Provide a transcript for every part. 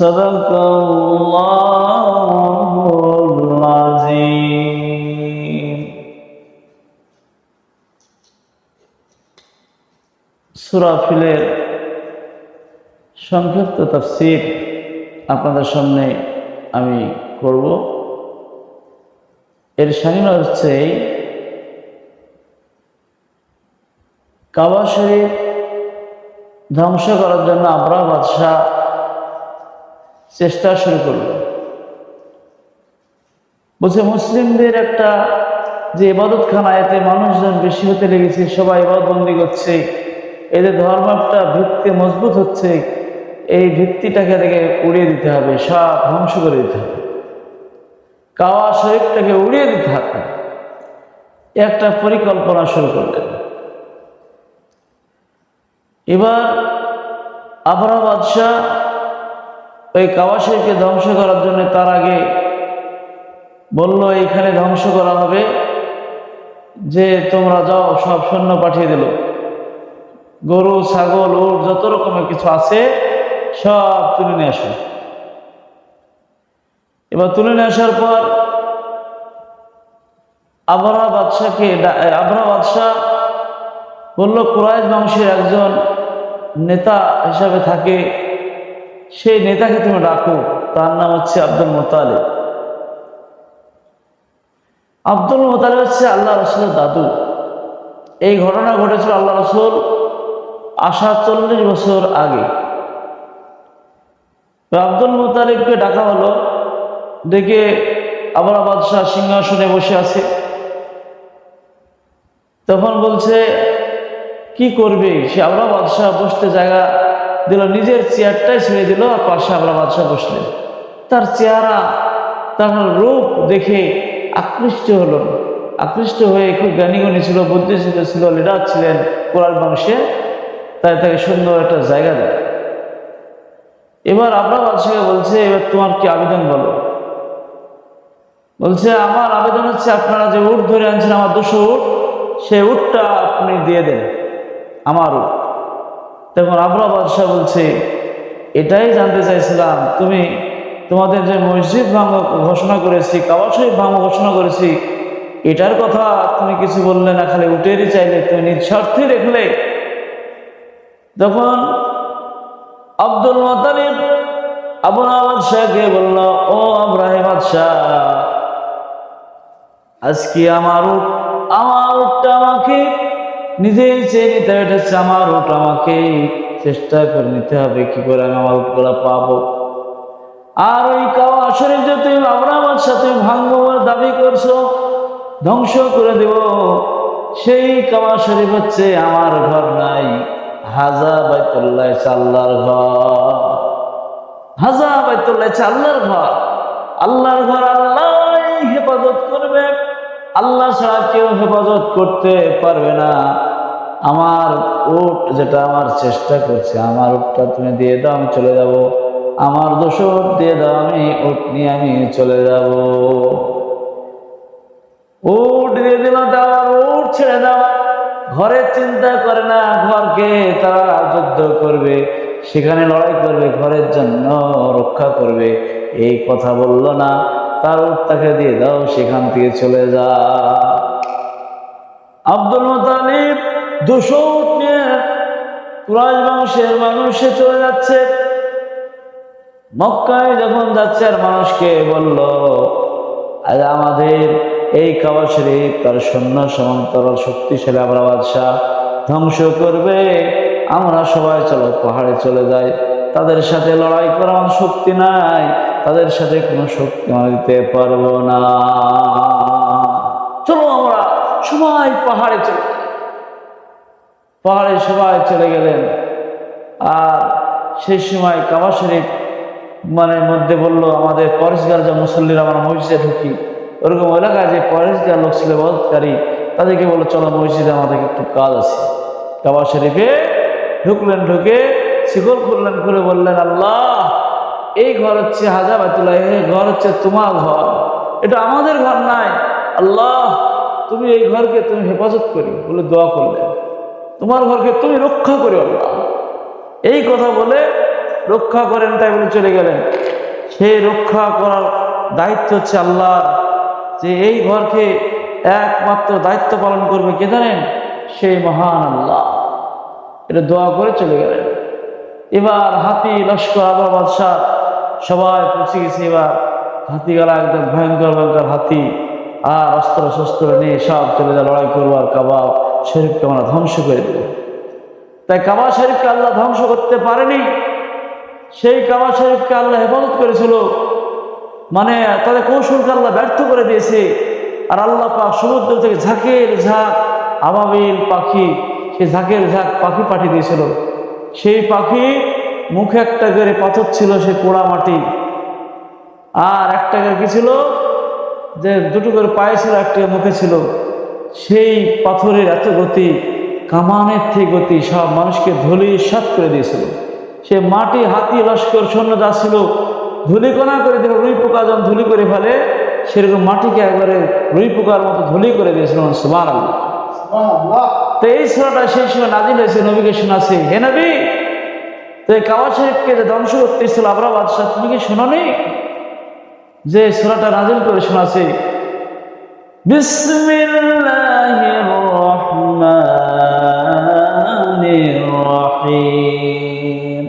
صدق الله العظيم সুরাফিলের সংক্ষিপ্ত তফসির আপনাদের সামনে আমি করব এর সামিল হচ্ছে এই কাবা শরীফ ধ্বংস করার জন্য আবরা বাদশাহ চেষ্টা শুরু করল। বলছে, মুসলিমদের একটা যে ইবাদতখানা এতে মানুষজন বেশি হতে লেগেছে, সবাই ইবাদতবন্দি করছে, এদের ধর্ম একটা ভিত্তি মজবুত হচ্ছে, এই ভিত্তিটাকে থেকে উড়িয়ে দিতে হবে সব ধ্বংস করে দিতে হবে। কাওয়া শরীফটাকে উড়িয়ে দিতে হবে। একটা পরিকল্পনা শুরু করলেন। এবার আবরা বাদশাহ ওই কাওয়া ধ্বংস করার জন্য তার আগে বলল, এইখানে ধ্বংস করা হবে। যে তোমরা যাও, সব সৈন্য পাঠিয়ে দিল। গরু, ছাগল ওর যত রকমের কিছু আছে, সব তুলে নিয়ে আসো। এবার তুলে নিয়ে আসার পর আবরা বাদশাহকে আবরা বাদশাহ বলল, কুরাইশ বংশের একজন নেতা হিসাবে থাকে। সেই নেতাকে তুমি রাখো তার নাম হচ্ছে আব্দুল মোতালেব। আব্দুল মোতালেব হচ্ছে আল্লাহ রসুলের দাদু। এই ঘটনা ঘটেছিল আল্লাহ রসুল আসা চল্লিশ বছর আগে। আব্দুল মোতালিবকে ডাকা হলো ডেকে আবার বাদশাহ সিংহাসনে বসে আছে। তখন বলছে, কি করবে? সে আবরা বাদশাহ বসতে জায়গা দিল, নিজের চেয়ারটাই ছেড়ে দিল, আর পাশে আবরা বাদশাহ বসলেন। তার চেহারা, তার রূপ দেখে আকৃষ্ট হলো। আকৃষ্ট হয়ে খুব জ্ঞানীগণী ছিল, বুদ্ধিশীল ছিল, লিডার ছিলেন কোরআন বংশে তাই তাকে সুন্দর একটা জায়গা দেয়। এবার আবরা বাদশাহকে বলছে, এবার তোমার কি আবেদন বলো? বলছে, আমার আবেদন হচ্ছে, আপনারা যে উট ধরে আনছেন, আমার দুশো উট সেই উটটা আপনি দিয়ে দেন, আমার উট। তখন আবরা বাদশাহ বলছে, এটাই জানতে চাইছিলাম, তুমি তোমাদের যে মসজিদ ভাঙ্গ ঘোষণা করেছি, কাবা শরীফ ভাঙ্গ ঘোষণা করেছি, এটার কথা তুমি কিছু বললে না, খালি উটেরই চাইলে, তুমি নিঃস্বার্থে দেখলে। তখন আব্দুল মোতালিব আবুল আবাদ শাহকে বলল, ও আব্রাহিম শাহ আজকে আমার আমার উটটা আমাকে নিজেই চেয়ে নিতে হবে এটা হচ্ছে আমার উট আমাকে। চেষ্টা করে নিতে হবে, কি করে আমি আমার উটগুলা পাবো? আর ওই কাওয়া শরীফ যে তুমি আব্রাহামের সাথে ভাঙ্গ দাবি করছ, ধ্বংস করে দেব। সেই কাওয়া শরীফ হচ্ছে আমার ঘর নাই হাজা বাইতুল্লাহ আল্লাহর ঘর। হাজা বাইতুল্লাহ আল্লাহর ঘর। আল্লাহর ঘর আল্লাহ হেফাজত করবে। আল্লাহ ছাড়া কেউ হেফাজত করতে পারবে না। আমার উট যেটা আমার চেষ্টা করছে, আমার উটটা তুমি দিয়ে দাও, আমি চলে যাব। আমার দোষ দিয়ে দাও, আমি উট নিয়ে আমি চলে যাব। উট দিয়ে দিল দাও উট ছেড়ে দাও। ঘরের চিন্তা করে না, ঘরকে তারা যুদ্ধ করবে, সেখানে লড়াই করবে, ঘরের জন্য রক্ষা করবে। এই কথা বলল না, তার তাকে দিয়ে দাও, সেখান থেকে চলে যা। আব্দুল মোতালিব দুশো উট নিয়ে কুরাইশ বংশের মানুষে চলে যাচ্ছে। মক্কায় যখন যাচ্ছে আর মানুষকে বলল, আজ আমাদের এই কাবা শরীফ তার সৈন্য সমান্তরাল শক্তিশালী আমরা বাদশাহ ধ্বংস করবে। আমরা সবাই চলো পাহাড়ে চলে যাই। তাদের সাথে লড়াই করার শক্তি নাই। তাদের সাথে কোনো শক্তি আমরা দিতে পারব না। চলো আমরা সবাই পাহাড়ে চলে যাই। পাহাড়ে সবাই চলে গেলেন। আর সেই সময় কাবা শরীফ মানে মধ্যে বলল, আমাদের পরিষ্কার যা মুসল্লিরা আমরা মসজিদে ঢুকি। ওরকম এলাকায় যে পরিষ্কার লোক ছিল বধকারী তাদেরকে বলল, চলো মসজিদে আমাদের একটু কাজ আছে। কাবা শরীফে ঢুকলেন, ঢুকে শিকল করলেন করে বললেন, আল্লাহ, এই ঘর হচ্ছে হাজা বাতুল্লাহ এই ঘর হচ্ছে তোমার ঘর। এটা আমাদের ঘর নাই আল্লাহ, তুমি এই ঘরকে তুমি হেফাজত করি। বলে দোয়া করলেন। তোমার ঘরকে তুমি রক্ষা করো আল্লাহ এই কথা বলে রক্ষা করেন তাই বলে চলে গেলেন। সেই রক্ষা করার দায়িত্ব হচ্ছে আল্লাহর। যে এই ঘরকে একমাত্র দায়িত্ব পালন করবে কে জানেন? সেই মহান আল্লাহ। এটা দোয়া করে চলে গেলেন। এবার হাতি, লস্কর আবার বাদশাহ সবাই পৌঁছে গেছে। এবার হাতি গলা একদম ভয়ঙ্কর ভয়ঙ্কর হাতি। আর অস্ত্র শস্ত্র নিয়ে সব চলে যা লড়াই করব আর কাবা শরীফকে আমরা ধ্বংস করে দেবো। তাই কাবা শরীফকে আল্লাহ ধ্বংস করতে পারেনি। সেই কাবা শরীফকে আল্লাহ হেফাজত করেছিল। মানে তাদের কৌশলকে আল্লাহ ব্যর্থ করে দিয়েছে। আর আল্লাহ পাক সমুদ্র থেকে ঝাঁকের ঝাঁক, আবাবিল পাখি, সেই ঝাঁকের ঝাঁক পাখি পাঠিয়ে দিয়েছিল। সেই পাখি মুখে একটা করে পাথর ছিল সে পোড়া মাটি। আর একটা করে কি ছিল? যে দুটো করে পায়ে ছিল, একটা মুখে ছিল। সেই পাথরের এত গতি কামানের থেকে গতি সব মানুষকে ধুলি সাত করে দিয়েছিল। সে মাটি হাতি লস্কর সৈন্য যা ছিল ধুলিকণা করে দিল রুই পোকা যখন ধুলি করে ফেলে সেরকম মাটিকে একবারে রুই পোকার মতো ধুলি করে দিয়েছিল সুমান তো এই সুরাটা সেই সময় নাজিল হয়েছে নবীকে শোনাছে হে নবী তো এই কাওয়া শরীফকে যে ধ্বংস করতে এসেছিল আবরা বাদশাহ তুমি কি শোনি যে সুরাটা নাজিল করে শোনাছে বিসমিল্লাহির রহমানির রহিম।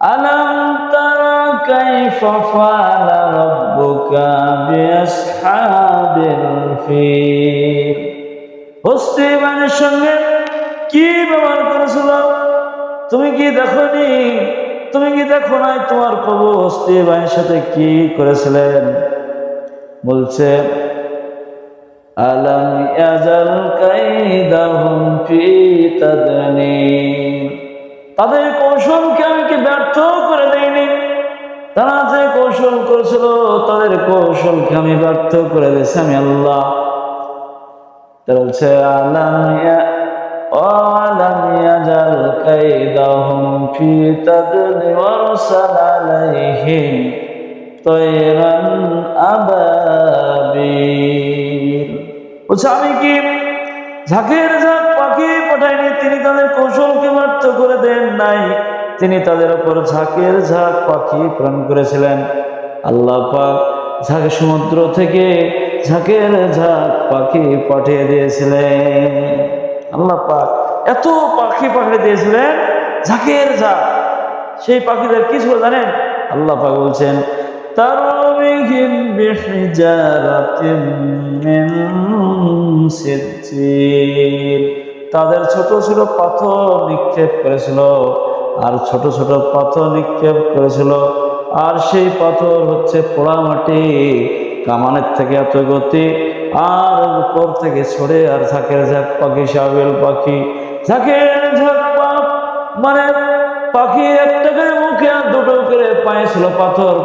আলাম তারা কাইফা ফাআলা রাব্বুকা বিআসহাবিল ফিল। হস্তিবানের সঙ্গে কি ব্যবহার করেছিল? তুমি কি দেখনি? তুমি কি দেখো নাই তোমার প্রভু হস্তিবানের সাথে কি করেছিলেন? বলছে আলম ইয়াজাল কাইদাহুম ফি তাদনীম। তাদের কৌশলকে আমি কি ব্যর্থ করে দেইনি? তারা যে কৌশল করেছিল, তাদের কৌশলকে আমি ব্যর্থ করে দিয়েছি আমি আল্লাহ। বলছে, আলাম ইয়াজাল কাইদাহুম ফি তাদলি ওয়ারসাল আলাইহিম তয়রান আবাবিল বলছে, আমি কি ঝাঁকের ঝাঁক পাখি পাঠাইনি? তিনি তাদের কৌশলকে ব্যর্থ করে দেন নাই। তিনি তাদের উপর ঝাঁকের ঝাঁক পাখি প্রেরণ করেছিলেন। আল্লাহ পাক ঝাঁক সমুদ্র থেকে ঝাঁকের ঝাঁক পাখি পাঠিয়ে দিয়েছিলেন। আল্লাহ পাক এত পাখি পাঠিয়ে দিয়েছিলেন, ঝাঁকের ঝাঁক। সেই পাখিদের কি ছিল জানেন? আল্লাহ পাক বলছেন তারবিহিম বিহিজারাতিন মিন সিজ্জিল তাদের ছোট ছোট পাথর নিক্ষেপ করেছিল আর ছোট ছোট পাথর নিক্ষেপ করেছিল। আর সেই পাথর হচ্ছে পোড়া মাটি, কামানের থেকে এত গতি, আর উপর থেকে ছড়ে আর ঝাঁকের ঝাঁক পাখি সাবেল পাখি। ঝাঁকের ঝাঁক মানে পাখি একটা করে মুখে আর দুটো করে পায়ে ছিল পাথর।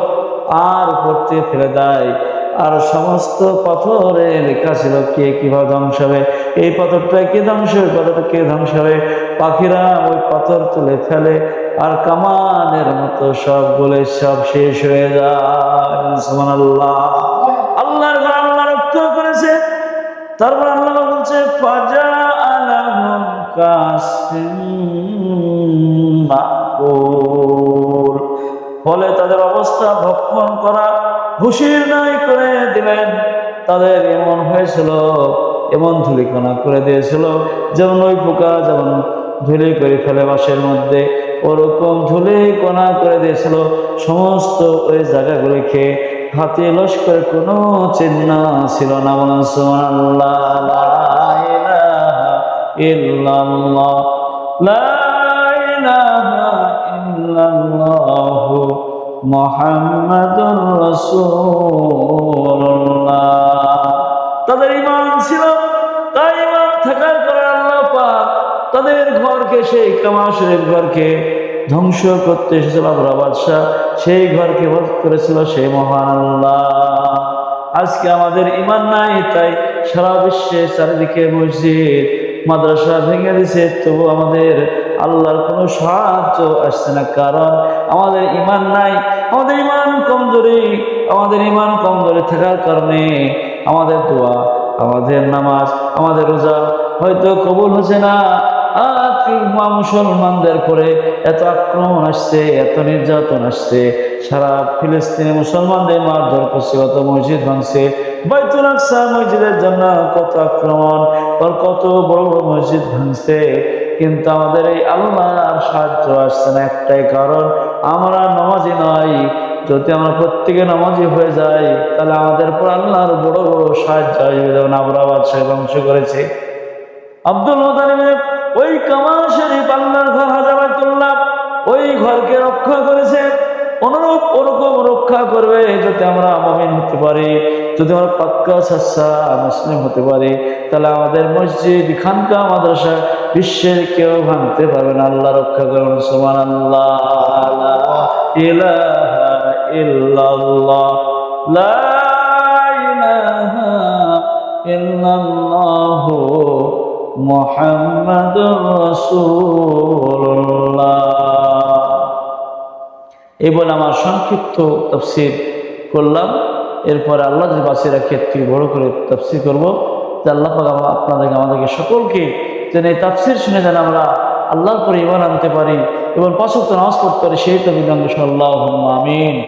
আর উপর ফেলে দেয়। আর সমস্ত পাথরে লেখা ছিল কে কীভাবে ধ্বংস হবে? এই পাথরটা কে ধ্বংস হবে? পাথরটা কে ধ্বংস হবে? পাখিরা ওই পাথর তুলে ফেলে আর কামানের মতো সব বলে সব শেষ হয়ে যায়। সুবহানাল্লাহ। আল্লাহর আল্লাহ রক্ত করেছে। তারপর আল্লাহ বলছে, ফাজা আলাহুম কাসিম ফলে তাদের অবস্থা ভক্ষণ করা ঘুষির নাই করে দিলেন। তাদের এমন হয়েছিল, এমন ধুলিকণা করে দিয়েছিল, যেমন ওই পোকা যেমন ধুলি করে ফেলে বাসের মধ্যে, ওরকম ধুলে কোনা করে দিয়েছিল। সমস্ত ওই জায়গাগুলিকে হাতে লস্করে কোনো চিহ্ন ছিল না। বলেন, সুবহানাল্লাহ ইল্লাল্লাহু মুহাম্মাদুর রাসূলুল্লাহ। তাদের ইমান ছিল, তাই ইমান থাকার কারণে আল্লাহ পাক তাদের ঘরকে, সেই কামা ঘরকে ধ্বংস করতে এসেছিল আবরা বাদশাহ। সেই ঘরকে বধ করেছিল সেই মহান আল্লাহ। আজকে আমাদের ইমান নাই, তাই সারা বিশ্বে চারিদিকে মসজিদ, মাদ্রাসা ভেঙে দিছে তবু আমাদের আল্লাহর কোনো সাহায্য আসছে না, কারণ আমাদের ইমান নাই, আমাদের ইমান কমজোরি, আমাদের ইমান কমজোরি থাকার কারণে আমাদের দোয়া, আমাদের নামাজ, আমাদের রোজা হয়তো কবুল হচ্ছে না। মুসলমানদের পরে এত আক্রমণ আসছে, এত নির্যাতন আসছে, সারা ফিলিস্তিনে মুসলমানদের মারধর করছে, কত মসজিদ ভাঙছে, বাইতুল আকসা মসজিদের জন্য কত আক্রমণ কত বড় বড় মসজিদ ভাঙছে। কিন্তু আমাদের এই আল্লাহর সাহায্য আসছে না একটাই কারণ, আমরা নামাজি নয় যদি আমরা প্রত্যেকে নামাজি হয়ে যাই, তাহলে আমাদের পর আল্লাহর বড় বড় সাহায্য আসবে। যেমন আবরাবাদ সাহেব ধ্বংস করেছে। আব্দুল ওই কামাল শরীফ আল্লাহর ঘর হাজাবাতুল্লাহ ওই ঘরকে রক্ষা করেছে। অনুরূপ ওরকম রক্ষা করবে যাতে আমরা মমিন হতে পারি। যদি আমরা পাক্কা সাসা মুসলিম হতে পারি, তাহলে আমাদের মসজিদ, খানকা, মাদ্রাসা বিশ্বের কেউ ভাঙতে পারবে না। আল্লাহ রক্ষা করুন সুমান আল্লাহ রাসূলুল্লাহ। এই বলে আমার সংক্ষিপ্ত তফসির করলাম। এরপরে আল্লাহ যদি বাঁচে রাখে বড় করে তফসির করব। আল্লাহ আপনাদেরকে, আমাদেরকে সকলকে যেন এই তাফসির শুনে যেন আমরা আল্লাহর পরে ইমান আনতে পারি এবং পাঁচক্ত নামাজ পড়তে পারি, সেই তো বিধান আল্লাহ আমিন।